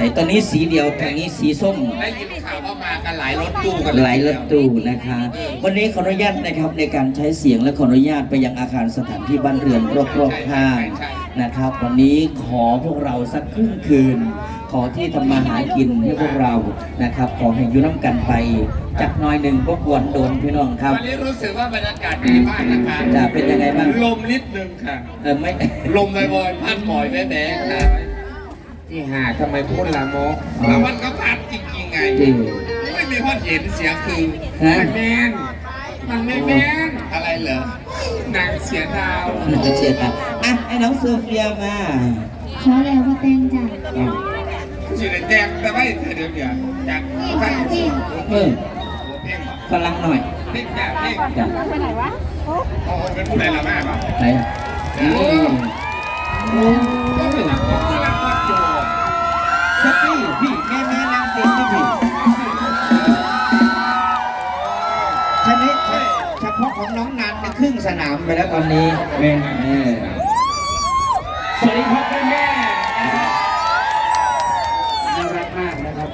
ให้กำลังแรงใจตอนนี้สีเดียวทางนี้สีส้ม ได้ยินข่าวว่ามากันหลายรถตู้กันหลายรถตู้นะคะ วันนี้ขออนุญาตนะครับในการใช้เสียงและขออนุญาตไปยังอาคารสถานที่บ้านเรือนรอบๆข้างนะครับ วันนี้ขอพวกเราสักครึ่งคืน ขอที่ทำมาหากินให้พวกเรานะครับ ขอให้อยุ่น้ำกันไปจักหน้อยหนึ่งก็ควรโดนพี่น้องครับ วันนี้รู้สึกว่าบรรยากาศดีมากนะคะจะเป็นยังไงบ้างลมนิดนึงค่ะเออไม่ลมวอยๆพัดบ่อยแบ๊ะๆค่ะ ที่หาทำไมพูดละโมกแล้วมันก็พัดจริงๆไงจริงไม่มีคนเห็นเสียงคือฮะมันแมนมันไม่แมนอะไรเหรอหนังเสียดาวน่าจะเชียร์ครับอะให้น้องโซเฟียมาขอแล้วว่าแต่งจ้ะอะสีแดงแต่ไม่เดี๋ยวเดี๋ยวจากนี่ท่าจ้ะนพี่เออเพลงบอกฝรั่งหน่อยเพลงแบบเพลงจ้ะโอ้โหเป็นผู้ใดละแม่บอกไหนนี่ก็คือก็คือรักวัดโจ ชักปี้พี่แม่แม่นางเต็ม ที่พี่ชนิดเฉพาะของน้องนันในครึ่งสนามไปแล้วตอนนี้เป็นเออสวัสดีครับแม่แม่นะครับน่ารักมากนะครับ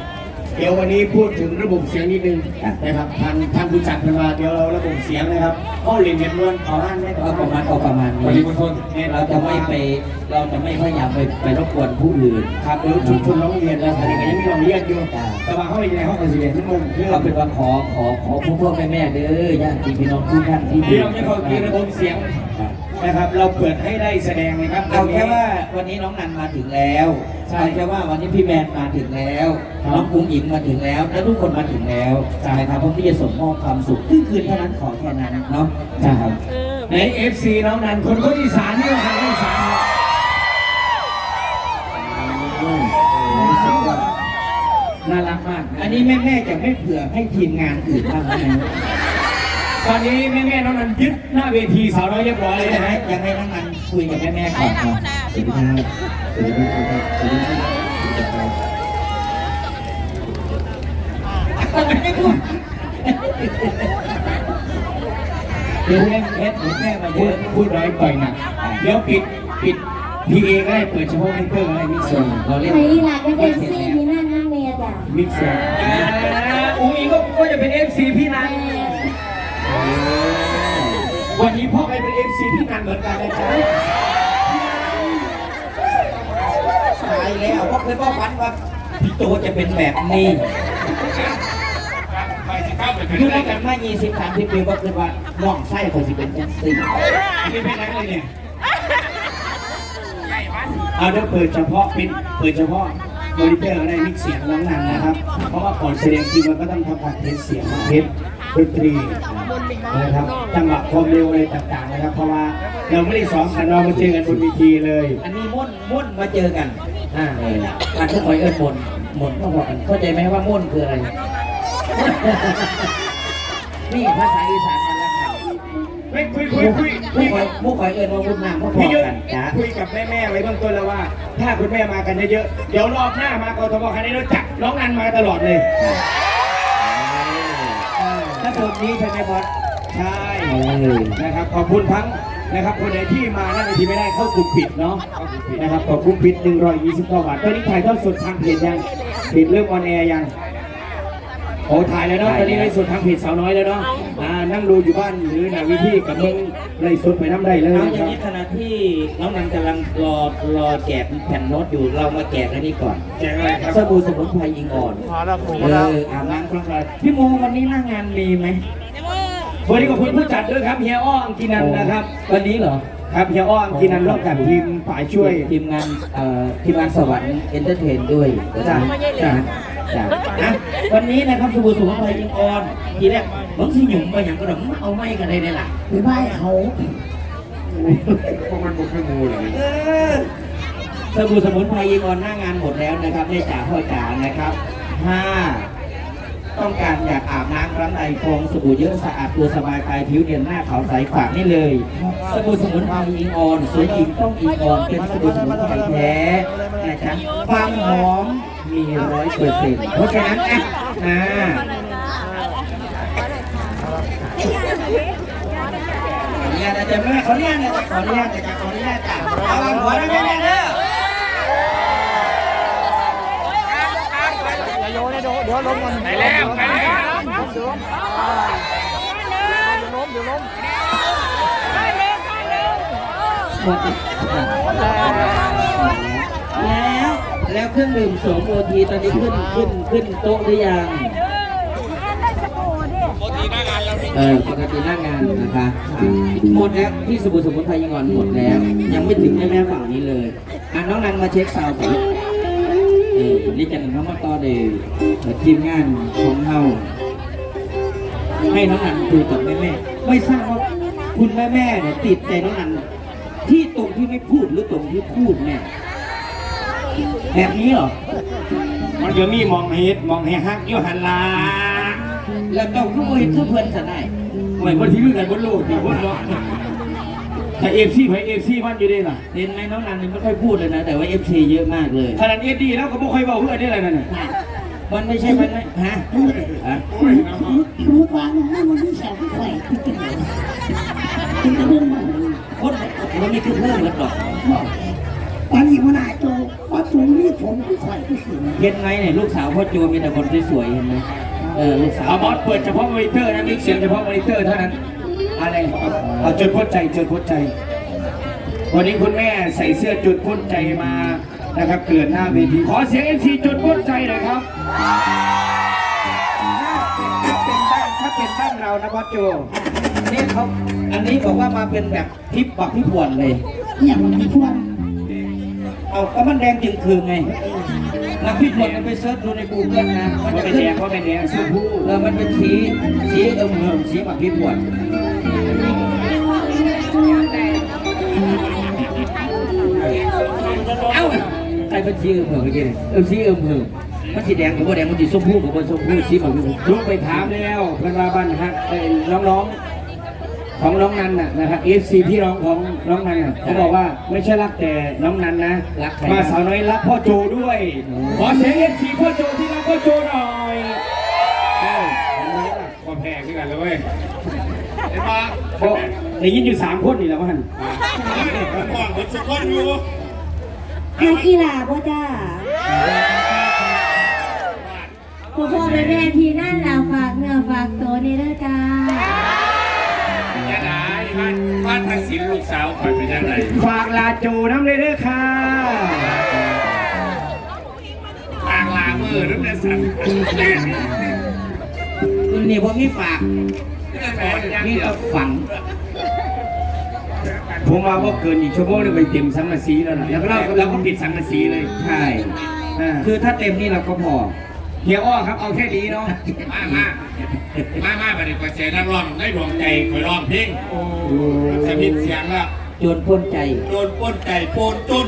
เดี๋ยววันนี้พูดถึงระบบเสียงนิดนึงนะครับท่านท่านผู้จัดเป็นมาเดี๋ยวเราระบบเสียงนะครับ เข้าเรียนเรียนนวลขอบ้านได้ก็ประมาณก็ประมาณวันนี้นี้คุณพลเนี่ยเราจะไม่ไปเราจะไม่พยายามไปไปรบกวนผู้อื่นครับเดี๋ยวชุมชนร้องเรียนแล้วแต่ยังไม่ลองเรียนอยู่แต่ว่าเขาเรียนในห้องการเรียนทุกมุมเพื่อก็เป็นว่าขอขอขอพ่อพ่อแม่แม่เด้อญาติพี่น้องทุกท่านที่ที่เราจะเข้าเรียนระบบเสียง นะครับ เราเปิดให้ได้แสดงนะครับเอาแค่ว่าวันนี้น้องนันมาถึงแล้วใช่เอาแค่ว่าวันนี้พี่แมนมาถึงแล้วครับน้องกุ้งอิงมาถึงแล้ว และทุกคนมาถึงแล้วใช่ครับเพราะพี่จะส่งมอบความสุขคืนคืนเท่านั้นขอแค่นั้นเนาะใช่ครับในเอฟซีน้องนันคนคนอีสานนี่คนคนอีสานครับน่ารักมาก อันนี้แม่แม่ๆจะไม่เผื่อให้ทีมงานอื่นบ้างไหม ตอนนี้แม่แม่ๆน้องนันยึดหน้าเวทีสาวน้อยเรียบร้อยอะไรเลยนะนะฮะยังให้น้องนันคุยกับแม่แม่ๆก่อนครับสวัสดีครับสวัสดีครับสวัสดีครับสวัสดีครับเดี๋ยวแม่แม่แม่มาเยพูดอะพูดน้อยต่อยหนักเดี๋ยวปิดปิดพีเอก็ได้เปิดเฉพาะมิกเซอร์อะไรมิกเซอส่วนร์เราเล่นไอ้หลักก็เป็นซี่พี่นั่นนั่งเมียจ้ะมิกเซอร์อุ้งอิงก็ก็จะเป็นเอฟซีพี่นันวันนี้พ่อไปเป็นเอฟ ซีพี่นันเหมือนกันนะจ๊ะตายแล้วเพราะเคยพ่อฝันว่าพี่โตจะเป็นแบบนี้ไปสิข้าไปเป็นอยู่ด้วยกันมา20 30ปีก็คือว่าน้องไส้คนสิเป็นจังซี่นี่เป็นไรเนี่ยเอาเดี๋ยวเปิดเฉพาะเป็นเปิดเฉพาะมอนิเตอร์อะไรมิกเสียงน้องนันนะครับ เพราะว่าก่อนแสดงจริงมันก็ต้องทำการเทสเสียงเทส ดนตรีนะครับจังหวะความเร็วอะไรต่างๆนะครับ เพราะว่าเราไม่ได้ซ้อมกันเรามาเจอกันบนเวทีเลยอันนี้ม่วนม่วนมาเจอกันอ่าเอออันที่คอยเอิ้นม่วนม่วนก็บอกกันเข้าใจไหมว่าม่วนคืออะไรนี่ภาษาอีสานมันละครับไม่คุยคุยคุยผู้คอยผู้คอยเอิ้นว่าวุ่นน้ำพอพี่ยุทธๆกันจ้าคุยกับแม่ๆไว้เบื้องต้นแล้วว่า ถ้าคุณแม่มากันเยอะๆเดี๋ยวรอบหน้ามากทมคันนี้เราจัดน้องนันมาตลอดเลย ตรงนี้ใช่ไหมบอสใช่นะครับขอบคุณทั้งนะครับคนไหนที่มาหน้าเวทีไม่ได้เข้ากลุ่มปิดเนาะนะครับขอบคุณปิด 129บาทตอนนี้ถ่ายทอดสดทางเพจยังเพจเริ่มออนแอร์ยังโอ้ถ่ายแล้วเนาะตอนนี้ไลฟ์สดทางเพจสาวน้อยแล้วเนาะ อ่านั่งดูอยู่บ้านหรือหน้าเวิธีกับมึงไลฟ์สดไปน้ำได้เลยเอานะอคย่างรับนี้ขณะที่น้องนันกำลังรอรอแกะแผ่นโน้ตอยู่เรามาแกะอันนี้ก่อนแจกอะไรครับสบู่สมุนไพรยิงอ่อนเอออาบน้ำครั้งแรกพี่โมวันนี้หน้างานมีไหมวันนี้ขอบคุณผู้จัดด้วยครับเฮียอ้ออังกินันนะครับ วันนี้เหรอครับเฮียอ้ออังกินันร่วมกับทีมฝ่ายช่วย ทีมงานเอ่อทีมงานสวรรค์เอนเตอร์เทนด้วยจ้ะจ้ะจ้ะนะวันนี้นะครับสบู่สมุนไพรยิงอ่อนทีแรก บางทีหยุ่มไปอย่างกระดมเอาไม่กันเลยเนี่ยล่ะไปไหว้เขาพวกมันบุกขึ้นงูเลยเออสบู่สมุนไพรยิงอ่อนหน้างานหมดแล้วนะครับแม่จ๋าพ่อจ๋านะครับห้าต้องการอยากอาบน้ำร้านใดฟองสบู่เยอะสะอาดตัวสบายกายผิวเนียนหน้าขาวใสฝากนี่เลย สบู่สมุนไพรอิงออนสวยหญิงต้องอิงออนเป็นสบู่สมุนไพรแท้นะจ๊ะความหอมมีร้อยเปอร์เซ็นต์เพราะฉะนั้นอะอ่าขออนุญ เดี๋ยวแม่ขออนุญาตนะขออนุญาต่จะขออนุญาตแต่ระวังหัวนะแม่เด้อนเดี๋ยวเดี๋ยวล้มก่นไปแล้วไปแล้วเดี๋ยวล้มเดี๋ยวล้มเดี๋ยวล้มแล้วแล้วเครื่องดื่มสองโมทีตอนนี้ขึ้นขึ้นขึ้นโต๊ะหรือยัง เออปกติหน้างานนะคะหมดแล้วที่สบู่สมุนไพรยังอ่อนหมดแล้ว ยังไม่ถึงแม่แม่ฝั่งนี้เลยอะน้องนันมาเช็คซาวด์ก่อนเออนี่จะหนึ่งเข้ามาต่อเดยทีมงานของเฮาให้น้องนันคุยกับแม่แม่ไม่ทราบว่าคุณแม่แม่เนี่ยติดใจน้องนันที่ตรงที่ไม่พูดหรือตรงที่พูดเนี่ยแบบนี้เหรอมันจะมีมองเฮ็ดมองให้ฮักยู่หันลา แล้วเจ้าคือบ่เห็นคือเพื่อนสนายเหมือนคนที่รู้กันบนโลกที่บนโลกแต่เอฟซีไปเอฟซีมันอยู่ได้ล่ะเห็นไหมน้องนันนี่ไม่ค่อยพูดเลยนะ แต่ว่าเอฟซีเยอะมากเลยขนาดเอฟดีแล้วก็ไม่ค่อยเบาเพื่อนได้อะไรนั่นน่ะมันไม่ใช่มันไม่ฮะฮะรู้ว่าน้ำมันไม่แข็งแกร่งขึ้นกันเลยขึ้นกันเรื่องมันคนมันมีคือเพื่อนกันหรอกตอนนี้มันหายตัวว่าตัวนี้ผมก็ใส่ก็คือเห็นไหมเนี่ยลูกสาวพ่อโจมีแต่คนสวยๆเห็นไหม เออลูกสาวเอาบอสเปิดเฉพาะมอนิเตอร์นะมิกเสียงเฉพาะมอนิเตอร์เท่านั้นอะไรเอาจุดพ้นใจจุดพ้นใจ วันนี้คุณแม่ใส่เสื้อจุดพ้นใจมานะครับเกิดหน้าเวทีขอเสียงเอ็นซีจุดพ้นใจหน่อยครับถ้าเป็นบ้านถ้าเป็นบ้านเรานะบอสโจนี่เขาอันนี้บอกว่ามาเป็นแบบพริบปักพริบปวนเลย อย่างที่พวนเอาก็มันแดงจึงคืนไง นักพิจารณาไปเซิร์ชดูในกูเกิลนะมันจะเป็นแดงว่าเป็นแดงชมพูเออมันเป็นสีสีเอิมเหิมสีหมักพริกหวานเอ้าใครเป็นสีเอิมเหิมเมื่อกี้เนี่ยเออสีเอิมเหิมมันสีแดงกับว่าแดงมันสีส้มพูกับว่าส้มพูสีหมักพริกหวานลูกไปถามแล้วเพื่อนว่าบ้านฮักเอ่อน้องๆ ของน้องนันน่ะนะครับเอฟซีที่ร้องของน้องนันน่ะเขาบอกว่าไม่ใช่รักแต่น้องนันนะรักใครมาสาวน้อยรักพ่อโจด้วยขอเสียงเอฟซีพ่อโจที่รักพ่อโจหน่อยเออเห็นไหมล่ะก็แพงขึ้นกันเลยเว้ยเห็นปะโอ้ได้ยินอยู่สามคนนี่แหละว่าหันห่วงเหมือนสกอนอยู่นักกีฬาพ่อจ้าพ่อพ่อแม่แม่ที่นั่นเราฝากเนื้อฝากตัวนี่ด้วยจ้ายัง ไงบ้านบ้านทักษิณลูกสาวคอยเป็นยังไงฝากลาโจน้ำเลยเด้อค่ะทางลาเมือหรือเป็นสัตว์คุณนี่ว่ามีฝากแหมยังมีเดียแต่วฝัง ผมว่าว่าเกินอีกชั่วโมงนึงไปเต็มสังกะสีแล้วนะแล้วก็เราเราก็ปิดสังกะสีเลย ใช่ คือถ้าเต็มนี่เราก็พอ เฮียอ้อครับเอาแค่นี้เนาะมามามามาไปดิกว่าเจนักร้องได้ดวงใจคอยร้องเพลงจะพิดเสียงละจนพ้นใจโดนป้นไก่โปนจน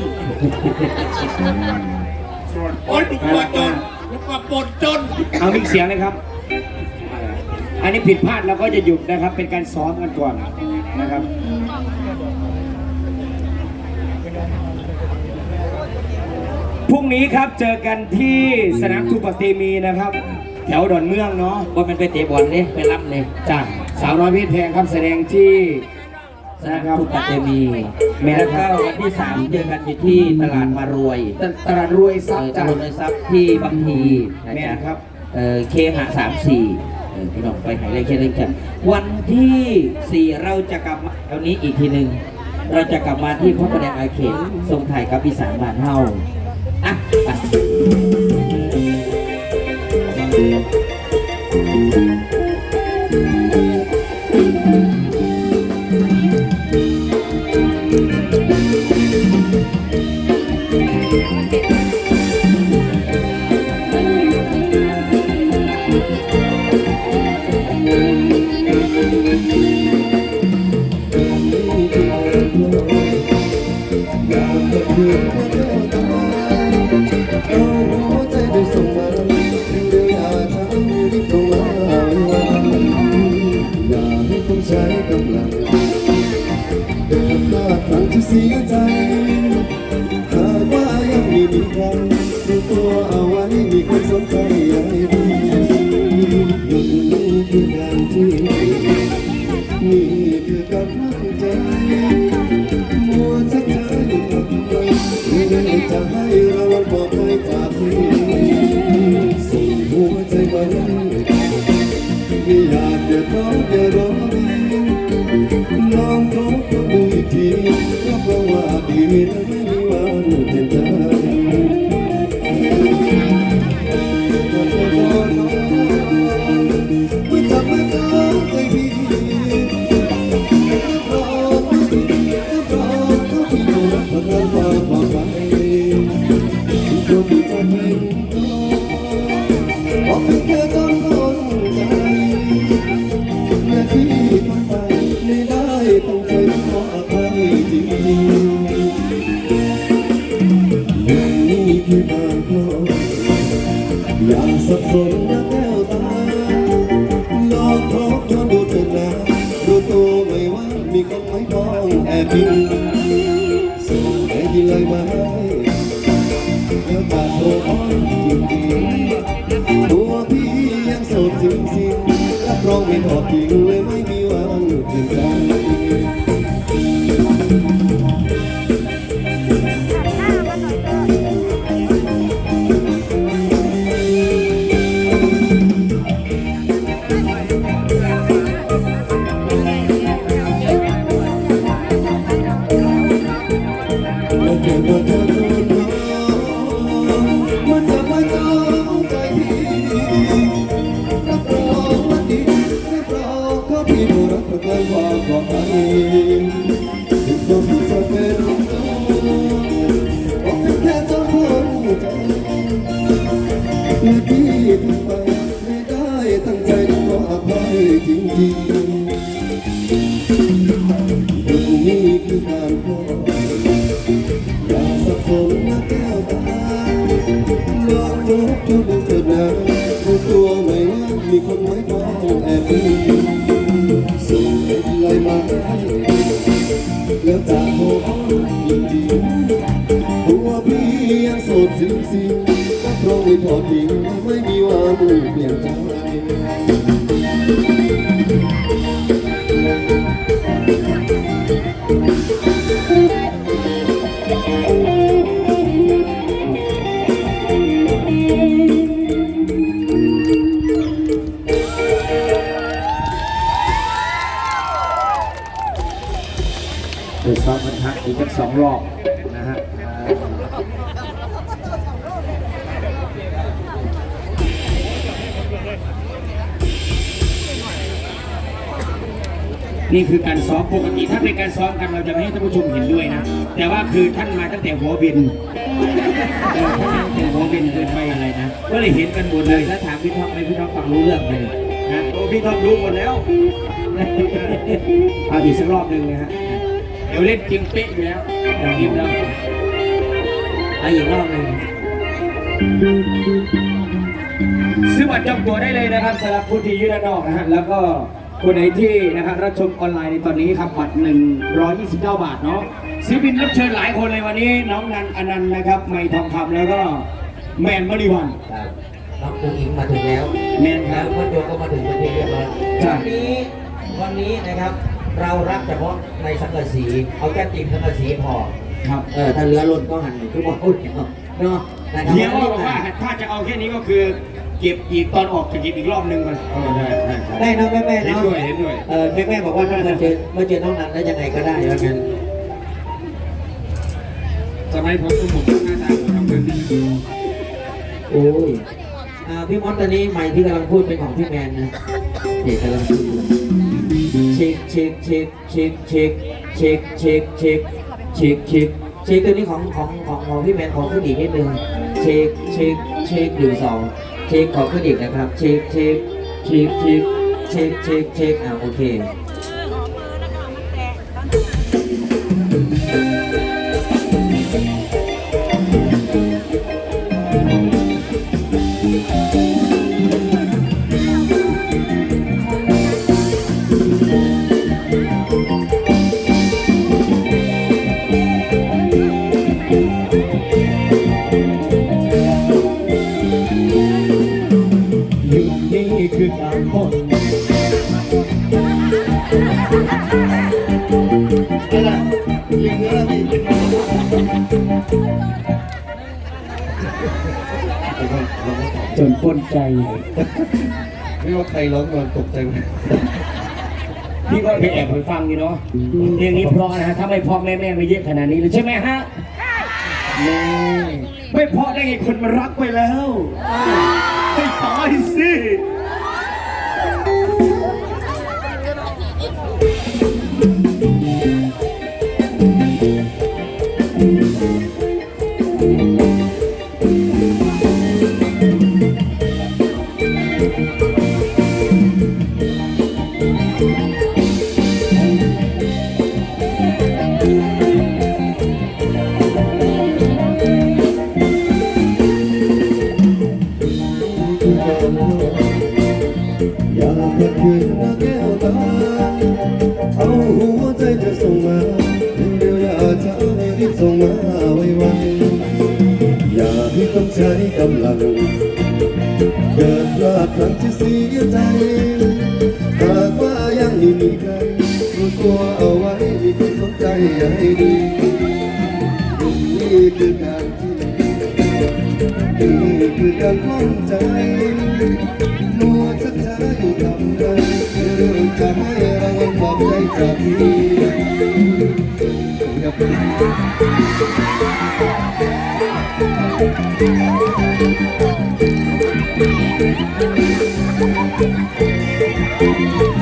โอ้ยลูกว่าจนลูกว่าปนจนเอามิกเสียงเลยครับ อันนี้ผิดพลาดเราก็จะหยุดนะครับ เป็นการซ้อมกันก่อนนะครับ พรุ่งนี้ครับเจอกันที่สนามทูปะเตมีนะครับ แถวดอนเมืองเนาะว่ามันไปเตะบอลเลยไปรับเลยจ้ะสาวน้อยเพชรแพงครับแสดงที่สนามทุกปัตเตมีแม่แล้วครัก็บวันที่สามเจอกันอยู่ที่ตลาดมารวยตตลาดรวยทเอรัพอย์ตจ้ะลาดในทรัพย์ที่บางทีนะแม่จ๊ะครับเออเคหะสามสี่เออพี่น้องไปไหนเลยแค่นั้นจ้ะวันที่สี่เราจะกลับมาตอนนี้อีกทีหนึ่งเราจะกลับมาที่พระประแดงอาเขตทรงถ่ายกับอีสานบ้านเฮา อะ ไปกำลังเดินพลาดครั้งที่เสียใจ หากว่ายังมีมีใครรู้ตัวเอาไว้มีคนสนใจอย่างดียังนี้คืองานที่นี่คือกำลังใจมัวชักเธออยู่กับมันไม่ได้จะให้เราบอกไปจากนี้ส่งหัวใจมาให้ไม่อยากเดือดร้อนอย่ารอดี ความทุกข์มุมทีรับว่าดีไม่มีวันเป็นได้ จริงๆตรงนี้คือการขออย่าสับสนนะแก้วตาลองทบทวนดูเถิดนะรู้ตัวไหมว่ามีคนไว้มองแอบดูส่งให้ไลน์มาแล้วจากโอ้อนจริงๆตัวพี่ยังสดจริงๆเพราะไม่ทอดทิ้งไม่มีวันเปลี่ยนใจ สักสองรอบนะฮะนี่คือการซ้อมปกติถ้าเป็นการซ้อมกันเราจะไม่ให้ท่านผู้ชมเห็นด้วยนะ แต่ว่าคือท่านมาตั้งแต่หัวบินเออท่านมาตั้งแต่หัวบินเดินไปอะไรนะก็เลยเห็นกันหมดเลยถ้าถามพี่ท็อปไหมพี่ท็อปฟังรู้เรื่องเลยนะโอ้พี่ท็อปรู้หมดแล้วเอาอีกสักรอบหนึ่งนะฮะ เดี๋ยวเล่นจริงเป๊ะอยู่แล้วอย่างนี้แล้วเอาอีกรอบหนึ่งซื้อบัตรจองตั๋วได้เลยนะครับสำหรับผู้ที่ยื่นด้านนอกนะฮะแล้วก็คนไหนที่นะครับรับชมออนไลน์ในตอนนี้ครับบัตร 129 บาทเนาะศิลปินรับเชิญหลายคนเลยวันนี้ น้องนันอนันต์นะครับไม่ทองคำแล้วก็แมนมริวันครับน้องปูอิงมาถึงแล้วแมนคแล้รัวบ พ่อโจก็มาถึงประเทศเรียบร้อยใช่ วันนี้วันนี้นะครับ เรารับเฉพาะในสังกะสีเอาแค่ติ่มสังกะสีพอครับเออถ้าเหลือล้นก็หันทุกคนพูดเนาะเนาะนะครับเฮียก็บอกว่าถ้าจะเอาแค่นี้ก็คือเก็บอีกตอนออกจะเก็บอีกรอบหนึ่งก่อนเออได้ได้ได้ได้เนาะแม่แม่ๆเห็นเนาะด้วยเห็นด้วยเออแม่แม่ๆบอกว่าถ้ามาเจอมาเจอน้องนันแล้วยังไงก็ได้แล้วกันสมัยผมก็ผมหน้าตาผมทำงานดีโอ้ยอ่าพี่มอสตอนนี้ไมค์ที่กำลังพูดเป็นของพี่แมนนะเด็กกำลังพูด ชิคชิคชิคชิคชิคชิคชิคชิคชิคชิคเช็คตัวนี้ของของของของพี่แมนของขึ้นอีกนิดนึงชิคชิคชิคหนึ่สองชิคของขึ้นอีกนะครับชิคชิคชิคชิคชิคชิคเช็คอ่าโอเค จนปนใจ ไม่ว่าใครร้องก่อนตกใจไหมพี่ก็ไปแอบไปฟังอยู่เนาะเพลงนี้เพราะนะฮะถ้าไม่เพราะแม่แม่ๆไม่เยอะขนาดนี้เลยใช่ไหมฮะนี่ไม่เพราะได้ไงคนมารักไปแล้วให้ตายสิ ดีคือการที่นี่คือการคล้องใจมัวชักช้าอยู่ทำไรเรื่องจะให้รางวัลปลอบใจจากพี่ครับ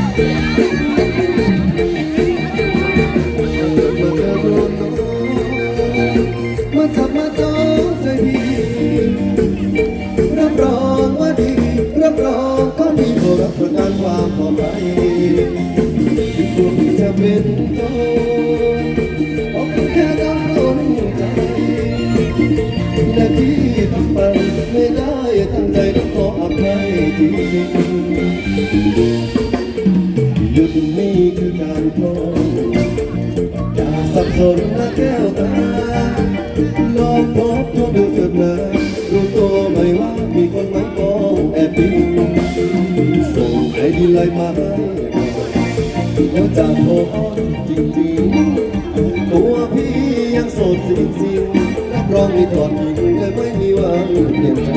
ม ไม่ได้ตั้งใจต้องขออภัยจริงๆหยุดนี่คือการโทษอย่าสับสนนะแก้วตาลองพบทบดูเถิดนะรู้ตัวไหมว่ามีคนมาปองแอบดูส่งไอดีไลมาให้แล้วจะโทรออนจริงๆ ตัวพี่ยังโสดจริงๆ รับรองมีถอดทิ้งและไม่มีวันเปลี่ยนใจ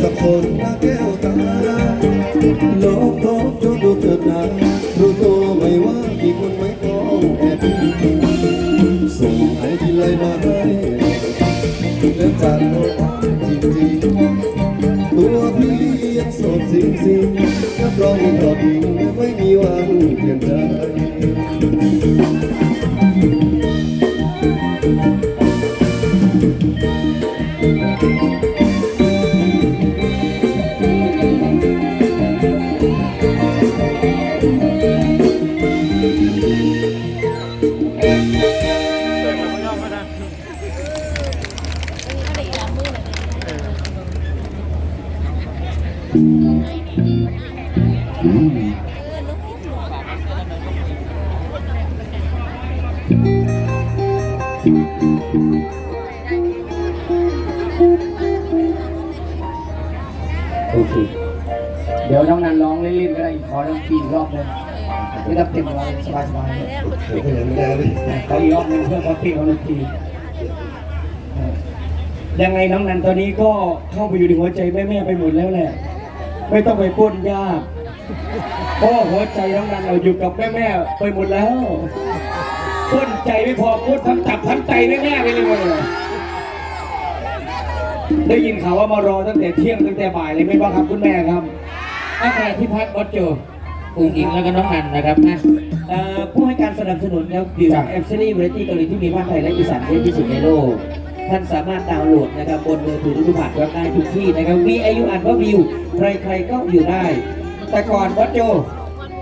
อยา โอเค เดี๋ยวน้องนันร้องเล่นๆก็ได้ขอน้องปีอีกรอบหนึงไม่ต้องเต็มร้อยสบายๆเลยเขออีกรอบหนึงเพื่อควาปีของน้องปียังไงน้องนันตอนนี้ก็เข้าไปอยู่ในหัวใจแม่ๆไปหมดแล้วแหละ ไม่ต้องไปป้นยากเพราะหัวใจน้องนันเราอยู่กับแม่ๆไปหมดแล้ว ใจไม่พอป้นทั้งตับทั้งใจแม่ๆไปเลยหมดเลยได้ยินข่าวว่ามารอตั้งแต่เที่ยงตั้งแต่บ่ายเลยไหม่บ้างครับคุณแม่ครับอาคาที่พักบอสโจอุ๋งอิงแล้วก็น้องนันนะครับนะเอ่อผู้ให้การสนับสนุนครับวิวแอปซีรีส์วาไรตี้เกาหลีที่มีภาคไทยและอีสานเยอะที่สุดในโลก ท่านสามารถดาวน์โหลดนะครับบนมือถือทุกผ่านรับได้ทุกที่นะครับวีอายุอ่านว่าวิวใครๆก็อยู่ได้ แต่ก่อนบอสโจ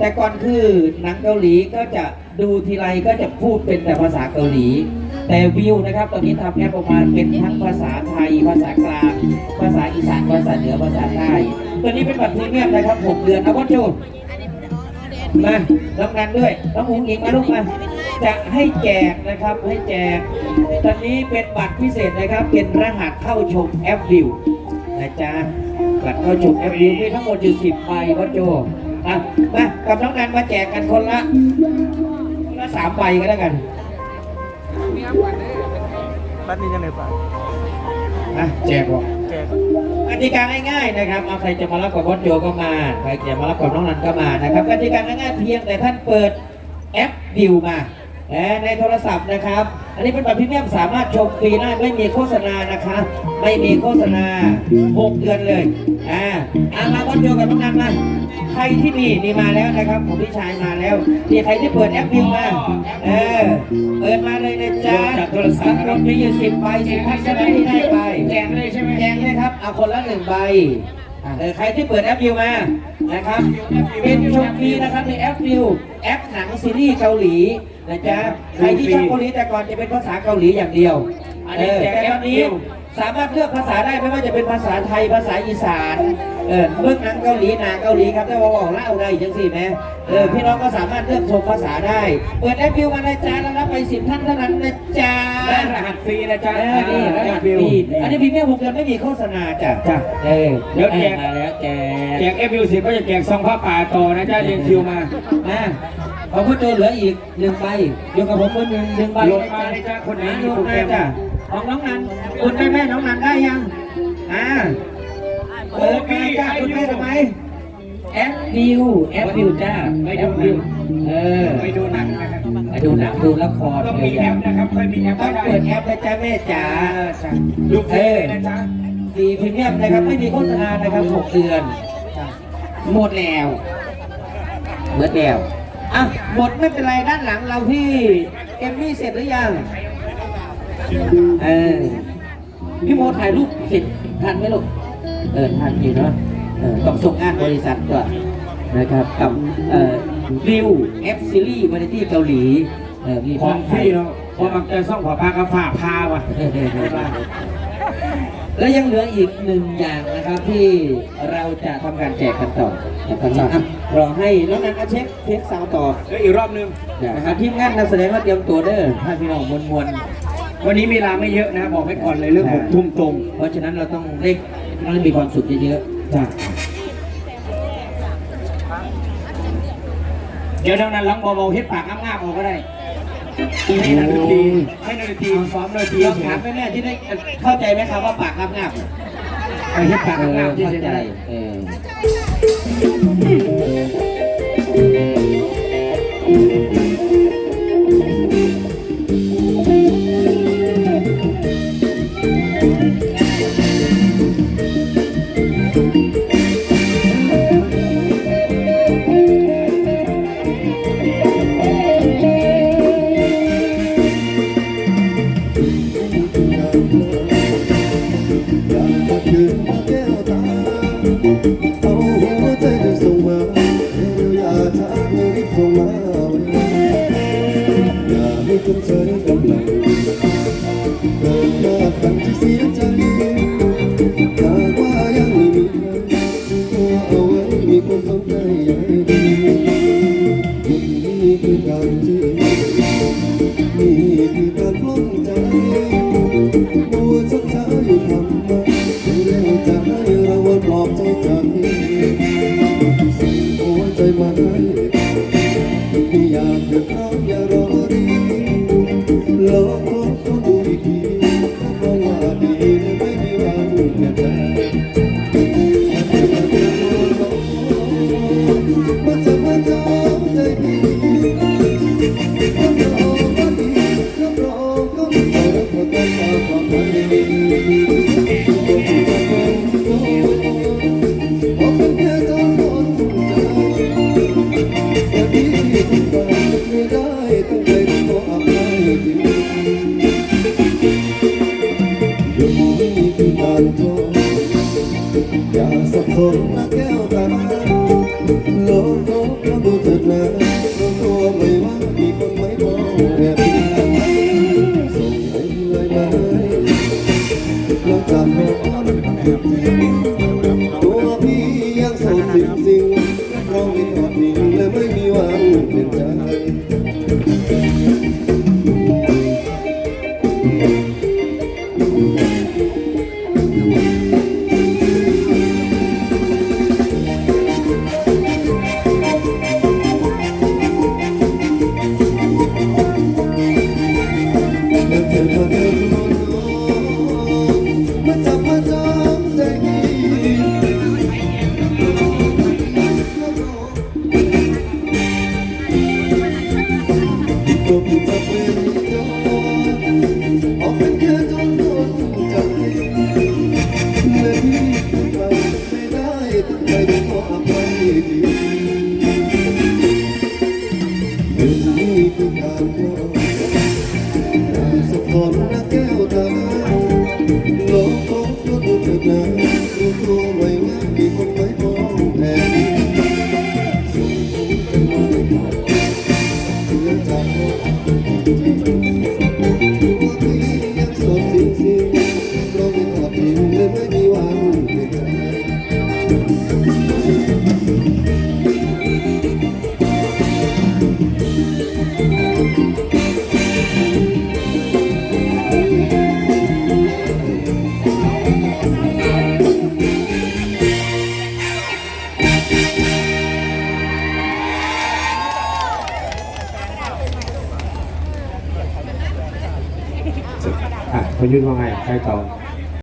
แต่ก่อนคือหนังเกาหลีก็จะดูทีไรก็จะพูดเป็นแต่ภาษาเกาหลี แต่วิวนะครับตอนนี้ทำแอปออกมาเป็นทั้งภาษาไทย ภาษากลาง ภาษาอีสาน ภาษาเหนือ ภาษาใต้ตัวนี้เป็นบัตรพรีเมียมนะครับ 6 เดือนเอาวัตจุมาน้องนันด้วยน้องอุ๋งอิงมาลูกมาจะให้แจกนะครับให้แจก ตอนนี้เป็นบัตรพิเศษนะครับ เป็นรหัสเข้าชมแอปวิวนะจ๊ะบัตรเข้าชมแอปวิวมีทั้งหมดอยู่10ใบวัตจุ อะมากับน้องนันมาแจกกันคนละคนละสามใบก็แล้วกันบัตรนี้ยังไงป่ะนะแจกบอกกติกาง่ายๆนะครับเอาใครจะมารับกับบอสโจก็มาใครจะมารับกับน้องนันก็มานะครับกติกาง่ายๆเพียงแต่ท่านเปิดแอปวิวมาและในโทรศัพท์นะครับ อันนี้เป็นบัตรพรีเมียมสามารถชมฟรีได้ไม่มีโฆษณานะคะ ไม่มีโฆษณา6เดือนเลย อ่าอ่ามาบอสโจกับน้องนันมาใครที่มีนี่มาแล้วนะครับผมพี่ชายมาแล้วนี่ใครที่เปิดแอปวิวมาเออเปิดมาเลยนะจ๊ะจากโทรศัพท์ทั้งหมดมีอยู่สิบใบสิบท่านจะได้ที่ได้ไปแจกเลยใช่ไหมแจกเลยครับเอาคนละหนึ่งใบเออใครที่เปิดแอปวิวมานะครับเป็นชมฟรีนะครับในแอปวิวแอปหนังซีรีส์เกาหลี นะจ๊ะใครที่ชอบเกาหลีแต่ก่อนจะเป็นภาษาเกาหลีอย่างเดียวอันเอนี้อแจกแต่แอตปอนวินี้วสามารถเลือกภาษาได้ไม่ว่าจะเป็นภาษาไทยภาษาอีสานเออเบื้องหนังเกาหลีหนาเกาหลีครับแต่ว่าบอกเล่าได้จังสิแม่เออพี่น้องก็สามารถเลือกชมภาษาได้เปิดแอปวิวมานะจ๊ะแล้วรับไปสิบท่านเท่านั้นนะจ๊ะได้รหัสฟรีนะจ๊ะเออนี่แล้วแอก็ปวิวดีอันนี้พรีเมียมหกเดือนไม่มีโฆษณาจ้ะจ้ะเออเดี๋ยวแจกมาแล้วแจแจกกเอฟวิวเสร็จก็จะแจกซองผ้าป่าต่อนะจ๊ะเรียงคิวมามา ของคุณโจเหลืออีกหนึ่งใบอยู่กับผมคนหนึ่งหนึ่งใบโหลดมาเลยจ้ะคนไหนมีโหลโปรดแกรมามจ้ะของน้องนันคุณแม่แม่น้องนันได้ยังอ่าเปิดมาจ้าคุณแม่ทำไมแอปวิวแอปวิวจ้าไม่ดูแอปวิวเออไปดูหนังนะครับไปดูหนังดูละครต้องมีแอปนะครับค่อยมีแอปต้ก็องได้เปิดแอปนะจ๊ะแม่จ๋าอ่าจ้ะดูฟรีเลยนะจ๊ะดีพรีเมียมนะครับไม่มีโฆษณานะครับหกเดือนหมดแล้วหมดแล้ว อะหมดไม่เป็นไรด้านหลังเราที่เอมมี่เสร็จหรือยัง เออ พี่โมถ่ายรูปเสร็จทันไหมลูก เออทันอยู่เนาะเออต้องส่งงานบริษัทก่อนนะครับกับเอ่อวิวเอฟซีรีส์วาไรตี้เกาหลี เออมีของฟรีเนาะเพราะมันจะซ่องขอพากระฝากพาว่ะ แล้วยังเหลืออีกหนึ่งอย่างนะครับที่เราจะทำการแจกกันต่อนะครับอะรอให้น้องนันมาเช็คเช็คซาวด์ต่อแล้วอีกรอบนึงนะครับทีมงานนักแสดงมาเตรียมตัวเด้อถ้าพี่น้องมวลมวลวันนี้เวลาไม่เยอะนะบอกไว้ก่อนเลยเรื่องหกทุ่มตรงๆเพราะฉะนั้นเราต้องเล่นต้องมีความสุขเยอะจ้ะเดี๋ยวดังนั้นร้องเบาๆเฮ็ดปากง่ามๆออกก็ได้ ให้นักดนตรีให้นาฬิกีซ้อมนตรีๆเราเฉถามยแม่ๆที่ได้เข้าใจไหมครับว่าปากงับงับไอ้ที่ปากลับง่ามๆที่เข้าใจได้เออน the underground. นี้คื